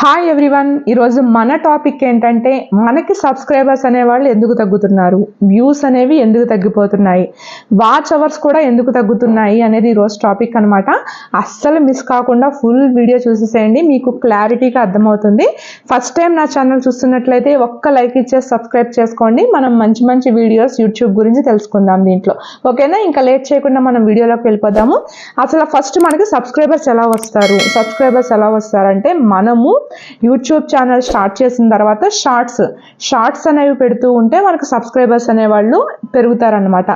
Hi everyone ఈరోజు మన topic ఏంటంటే మనకి సబ్స్క్రైబర్స్ అనేవాళ్ళు ఎందుకు తగ్గుతున్నారు? వ్యూస్ అనేవి ఎందుకు తగ్గిపోతున్నాయి? వాచ్ అవర్స్ కూడా ఎందుకు తగ్గుతున్నాయి అనేది ఈరోజు టాపిక్ అనమాట అస్సలు మిస్ కాకుండా ఫుల్ వీడియో చూసేసేయండి మీకు క్లారిటీగా అర్థమవుతుంది. ఫస్ట్ టైం నా ఛానల్ చూస్తున్నట్లయితే ఒక్క లైక్ ఇచ్చేసి సబ్స్క్రైబ్ చేసుకోండి. మనం మంచి మంచి వీడియోస్ యూట్యూబ్ గురించి తెలుసుకుందాం దీంట్లో. ఓకేనా? ఇంకా లేట్ చేయకుండా మనం వీడియోలోకి వెళ్ళిపోదాము. అసలు ఫస్ట్ మనకి సబ్స్క్రైబర్స్ ఎలా వస్తారు? సబ్స్క్రైబర్స్ ఎలా వస్తారంటే మనము యూట్యూబ్ ఛానల్ స్టార్ట్ చేసిన తర్వాత షార్ట్స్ షార్ట్స్ అనేవి పెడుతూ ఉంటే మనకు సబ్స్క్రైబర్స్ అనేవాళ్ళు పెరుగుతారనమాట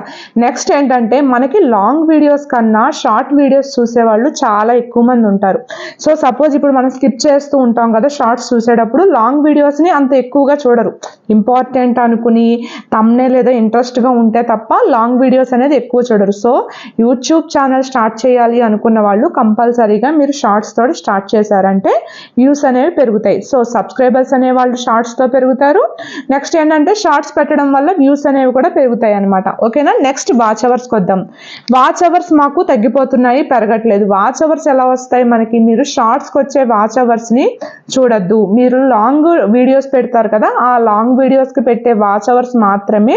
నెక్స్ట్ ఏంటంటే మనకి లాంగ్ వీడియోస్ కన్నా షార్ట్ వీడియోస్ చూసేవాళ్ళు చాలా ఎక్కువ మంది ఉంటారు. సో సపోజ్ ఇప్పుడు మనం స్కిప్ చేస్తూ ఉంటాం కదా షార్ట్స్ చూసేటప్పుడు లాంగ్ వీడియోస్ని అంత ఎక్కువగా చూడరు. ఇంపార్టెంట్ అనుకుని తమ్నే లేదా ఇంట్రెస్ట్గా ఉంటే తప్ప లాంగ్ వీడియోస్ అనేది ఎక్కువ చూడరు. సో యూట్యూబ్ ఛానల్ స్టార్ట్ చేయాలి అనుకున్న వాళ్ళు కంపల్సరీగా మీరు షార్ట్స్ తోటి స్టార్ట్ చేశారంటే వ్యూస్ అనేవి పెరుగుతాయి. సో సబ్స్క్రైబర్స్ అనే వాళ్ళు షార్ట్స్తో పెరుగుతారు. నెక్స్ట్ ఏంటంటే షార్ట్స్ పెట్టడం వల్ల వ్యూస్ అనేవి కూడా పెరుగుతాయి అనమాట ఓకేనా నెక్స్ట్ వాచ్ అవర్స్కి వద్దాం. వాచ్ అవర్స్ మాకు తగ్గిపోతున్నాయి పెరగట్లేదు. వాచ్ అవర్స్ ఎలా వస్తాయి మనకి? మీరు షార్ట్స్కి వచ్చే వాచ్ అవర్స్ని చూడొద్దు. మీరు లాంగ్ వీడియోస్ పెడతారు కదా ఆ లాంగ్ వీడియోస్కి పెట్టే వాచ్ అవర్స్ మాత్రమే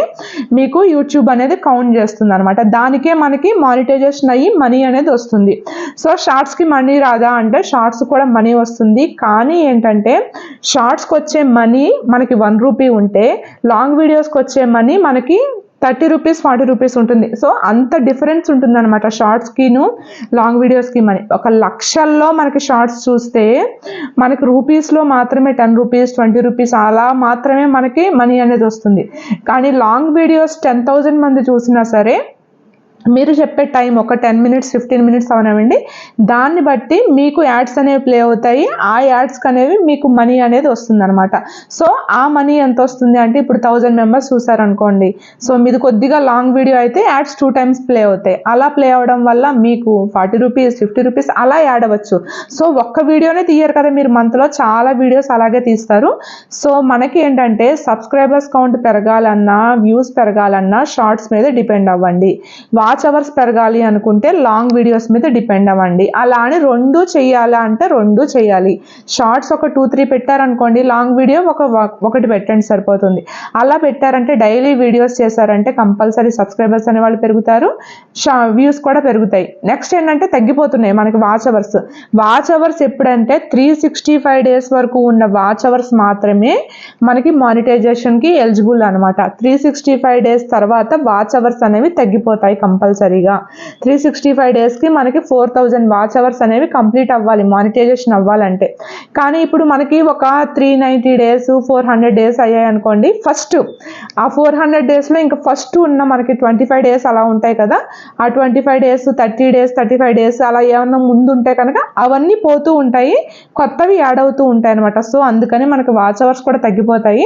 మీకు యూట్యూబ్ అనేది కౌంట్ చేస్తుంది అనమాట దానికే మనకి మానిటైజేషన్ అయ్యి మనీ అనేది వస్తుంది. సో షార్ట్స్కి మనీ రాదా అంటే షార్ట్స్ కూడా మనీ వస్తుంది. కానీ ఏంటంటే షార్ట్స్కి వచ్చే మనీ మనకి వన్ రూపీ ఉంటే లాంగ్ వీడియోస్కి వచ్చే మనీ మనకి థర్టీ రూపీస్ ఫార్టీ రూపీస్ ఉంటుంది. సో అంత డిఫరెన్స్ ఉంటుంది అనమాట షార్ట్స్కిను లాంగ్ వీడియోస్కి మనీ. ఒక లక్షల్లో మనకి షార్ట్స్ చూస్తే మనకి రూపీస్లో మాత్రమే టెన్ రూపీస్ ట్వంటీ రూపీస్ అలా మాత్రమే మనకి మనీ అనేది వస్తుంది. కానీ లాంగ్ వీడియోస్ టెన్ థౌజండ్ మంది చూసినా సరే మీరు చెప్పే టైం ఒక టెన్ మినిట్స్ ఫిఫ్టీన్ మినిట్స్ అవనవండి దాన్ని బట్టి మీకు యాడ్స్ అనేవి ప్లే అవుతాయి. ఆ యాడ్స్కి అనేవి మీకు మనీ అనేది వస్తుంది అనమాట సో ఆ మనీ ఎంత వస్తుంది అంటే ఇప్పుడు థౌజండ్ మెంబర్స్ చూసారనుకోండి. సో మీది కొద్దిగా లాంగ్ వీడియో అయితే యాడ్స్ టూ టైమ్స్ ప్లే అవుతాయి. అలా ప్లే అవడం వల్ల మీకు ఫార్టీ రూపీస్ ఫిఫ్టీ రూపీస్ అలా యాడ్ అవ్వచ్చు. సో ఒక్క వీడియోనే తీయరు కదా మీరు. మంత్లో చాలా వీడియోస్ అలాగే తీస్తారు. సో మనకి ఏంటంటే సబ్స్క్రైబర్స్ కౌంట్ పెరగాలన్నా వ్యూస్ పెరగాలన్నా షార్ట్స్ మీద డిపెండ్ అవ్వండి. వాచ్ అవర్స్ పెరగాలి అనుకుంటే లాంగ్ వీడియోస్ మీద డిపెండ్ అవ్వండి. అలా అని రెండు చేయాలా అంటే రెండు చేయాలి. షార్ట్స్ ఒక టూ త్రీ పెట్టారనుకోండి లాంగ్ వీడియో ఒక ఒకటి పెట్టండి సరిపోతుంది. అలా పెట్టారంటే డైలీ వీడియోస్ చేశారంటే కంపల్సరీ సబ్స్క్రైబర్స్ అనే వాళ్ళు పెరుగుతారు. షా వ్యూస్ కూడా పెరుగుతాయి. నెక్స్ట్ ఏంటంటే తగ్గిపోతున్నాయి మనకి వాచ్ అవర్స్ వాచ్ అవర్స్ ఎప్పుడంటే త్రీ సిక్స్టీ ఫైవ్ డేస్ వరకు ఉన్న వాచ్ అవర్స్ మాత్రమే మనకి మానిటైజేషన్కి ఎలిజిబుల్ అనమాట త్రీ సిక్స్టీ ఫైవ్ డేస్ తర్వాత వాచ్ అవర్స్ అనేవి తగ్గిపోతాయి కంపల్సరీగా. త్రీ సిక్స్టీ ఫైవ్ డేస్కి మనకి ఫోర్ థౌజండ్ వాచ్ అవర్స్ అనేవి కంప్లీట్ అవ్వాలి మానిటైజేషన్ అవ్వాలంటే. కానీ ఇప్పుడు మనకి ఒక three ninety days four hundred days అయ్యాయి అనుకోండి ఫస్ట్ ఆ ఫోర్ హండ్రెడ్ డేస్లో ఇంకా ఫస్ట్ ఉన్న మనకి ట్వంటీ ఫైవ్ డేస్ అలా ఉంటాయి కదా. ఆ twenty five days thirty days thirty five days అలా ఏమన్నా ముందు ఉంటే కనుక అవన్నీ పోతూ ఉంటాయి కొత్తవి యాడ్ అవుతూ ఉంటాయి అనమాట సో అందుకని మనకి వాచ్ అవర్స్ కూడా తగ్గిపోతాయి.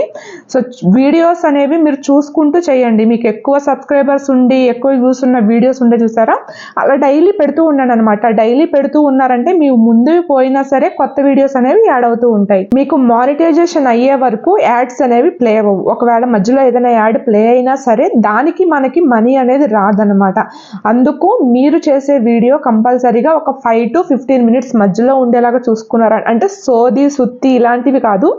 సో వీడియోస్ అనేవి మీరు చూసుకుంటూ చేయండి. మీకు ఎక్కువ సబ్స్క్రైబర్స్ ఉండి ఎక్కువ వ్యూస్ ఉన్న వీడియోస్ ఉండే చూసారా? అలా డైలీ పెడుతూ ఉన్నాను అనమాట డైలీ పెడుతూ ఉన్నారంటే మీ ముందు పోయినా సరే కొత్త వీడియోస్ అనేవి యాడ్ అవుతూ ఉంటాయి. మీకు మానిటైజేషన్ అయ్యే వరకు యాడ్స్ అనేవి ప్లే అవ్వవు. ఒకవేళ మధ్యలో ఏదైనా యాడ్ ప్లే అయినా సరే దానికి మనకి మనీ అనేది రాదనమాట అందుకు మీరు చేసే వీడియో కంపల్సరీగా ఒక ఫైవ్ టు ఫిఫ్టీన్ మినిట్స్ మధ్యలో ఉండేలాగా చూసుకున్నారు? అంటే సోది సుత్తి ఇలాంటివి కాదు.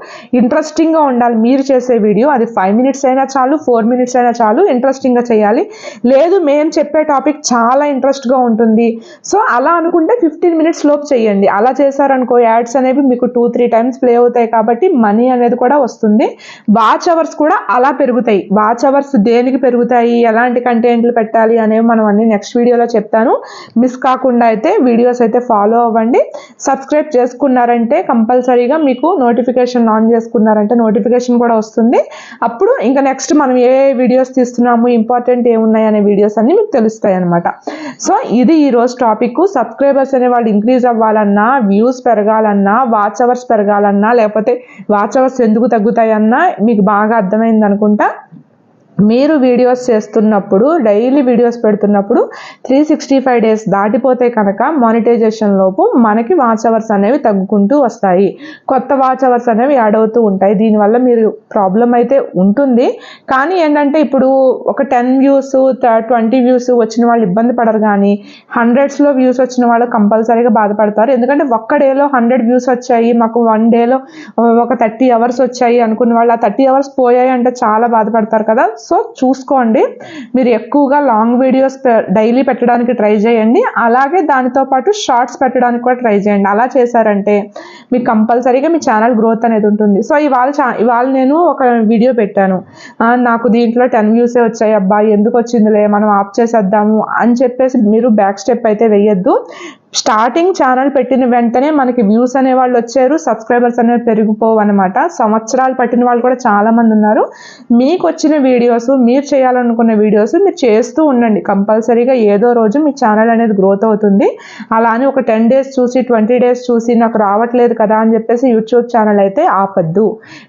ఇంట్రెస్టింగ్గా ఉండాలి. మీరు చేసే వీడియో అది ఫైవ్ మినిట్స్ అయినా చాలు ఫోర్ మినిట్స్ అయినా చాలు ఇంట్రెస్టింగ్గా చేయాలి. లేదు మేము చెప్పే టాపిక్ చాలా ఇంట్రెస్ట్గా ఉంటుంది. సో అలా అనుకుంటే ఫిఫ్టీన్ మినిట్స్ లోపు చేయండి అలా చేశారనుకో యాడ్స్ అనేవి మీకు టూ త్రీ టైమ్స్ ప్లే అవుతాయి కాబట్టి మనీ అనేది కూడా వస్తుంది. వాచ్ అవర్స్ కూడా అలా పెరుగుతాయి. వాచ్ అవర్స్ దేనికి పెరుగుతాయి? ఎలాంటి కంటెంట్లు పెట్టాలి అనేవి మనం అన్ని నెక్స్ట్ వీడియోలో చెప్తాను. మిస్ కాకుండా అయితే వీడియోస్ అయితే ఫాలో అవ్వండి. సబ్స్క్రైబ్ చేసుకున్నారంటే కంపల్సరీగా మీకు నోటిఫికేషన్ ఆన్ చేసుకున్నారంటే నోటిఫికేషన్ కూడా వస్తుంది. అప్పుడు ఇంకా నెక్స్ట్ మనం ఏ వీడియోస్ తీస్తున్నాము ఇంపార్టెంట్ ఏమున్నాయి అనే వీడియోస్ అన్ని మీకు తెలుసు తెలుస్తాయి అనమాట సో ఇది ఈరోజు టాపిక్ సబ్స్క్రైబర్స్ అనే వాళ్ళు ఇంక్రీజ్ అవ్వాలన్నా వ్యూస్ పెరగాలన్నా వాచ్ అవర్స్ పెరగాలన్నా లేకపోతే వాచ్ అవర్స్ ఎందుకు తగ్గుతాయన్నా మీకు బాగా అర్థమైంది అనుకుంటా. మీరు వీడియోస్ చేస్తున్నప్పుడు డైలీ వీడియోస్ పెడుతున్నప్పుడు త్రీ సిక్స్టీ ఫైవ్ డేస్ దాటిపోతే కనుక మానిటైజేషన్ లోపు మనకి వాచ్ అవర్స్ అనేవి తగ్గుకుంటూ వస్తాయి. కొత్త వాచ్ అవర్స్ అనేవి యాడ్ అవుతూ ఉంటాయి. దీనివల్ల మీరు ప్రాబ్లం అయితే ఉంటుంది. కానీ ఏంటంటే ఇప్పుడు ఒక టెన్ వ్యూస్ ట్వంటీ వ్యూస్ వచ్చిన వాళ్ళు ఇబ్బంది పడరు కానీ హండ్రెడ్స్లో వ్యూస్ వచ్చిన వాళ్ళు కంపల్సరీగా బాధపడతారు. ఎందుకంటే ఒక్క డేలో హండ్రెడ్ వ్యూస్ వచ్చాయి మాకు వన్ డేలో ఒక థర్టీ అవర్స్ వచ్చాయి అనుకున్న వాళ్ళు ఆ థర్టీ అవర్స్ పోయాయి అంటే చాలా బాధపడతారు కదా. సో చూసుకోండి. మీరు ఎక్కువగా లాంగ్ వీడియోస్ డైలీ పెట్టడానికి ట్రై చేయండి. అలాగే దానితో పాటు షార్ట్స్ పెట్టడానికి కూడా ట్రై చేయండి. అలా చేశారంటే మీకు కంపల్సరీగా మీ ఛానల్ గ్రోత్ అనేది ఉంటుంది. సో ఇవాళ చా ఇవాళ నేను ఒక వీడియో పెట్టాను. నాకు దీంట్లో టెన్ వ్యూసే వచ్చాయి. అబ్బా ఎందుకు వచ్చిందిలే? మనం ఆఫ్ చేసేద్దాము అని చెప్పేసి మీరు బ్యాక్ స్టెప్ అయితే వేయొద్దు స్టార్టింగ్ ఛానల్ పెట్టిన వెంటనే మనకి వ్యూస్ అనే వాళ్ళు వచ్చారు. సబ్స్క్రైబర్స్ అనేవి పెరిగిపోవు అనమాట సంవత్సరాలు పట్టిన వాళ్ళు కూడా చాలా మంది ఉన్నారు. మీకు వచ్చిన వీడియోస్ మీరు చేయాలనుకున్న వీడియోస్ మీరు చేస్తూ ఉండండి. కంపల్సరీగా ఏదో రోజు మీ ఛానల్ అనేది గ్రోత్ అవుతుంది. అలా అని ఒక టెన్ డేస్ చూసి ట్వంటీ డేస్ చూసి నాకు రావట్లేదు కదా అని చెప్పేసి యూట్యూబ్ ఛానల్ అయితే ఆపద్దు.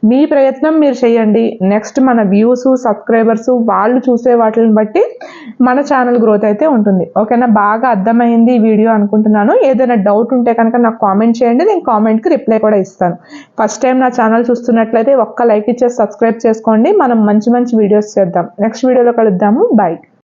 మీ ప్రయత్నం మీరు చేయండి. నెక్స్ట్ మన వ్యూస్ సబ్స్క్రైబర్స్ వాళ్ళు చూసే వాటిని బట్టి మన ఛానల్ గ్రోత్ అయితే ఉంటుంది. ఓకేనా బాగా అర్థమైంది ఈ వీడియో అనుకుంటున్నాను. ఏదైనా డౌట్ ఉంటే కనుక నాకు కామెంట్ చేయండి. నేను కామెంట్కి రిప్లై కూడా ఇస్తాను. ఫస్ట్ టైం నా ఛానల్ చూస్తున్నట్లయితే ఒక్క లైక్ ఇచ్చేసి సబ్స్క్రైబ్ చేసుకోండి. మనం మంచి మంచి వీడియోస్ చేద్దాం. నెక్స్ట్ వీడియోలో కలుద్దాము. బాయ్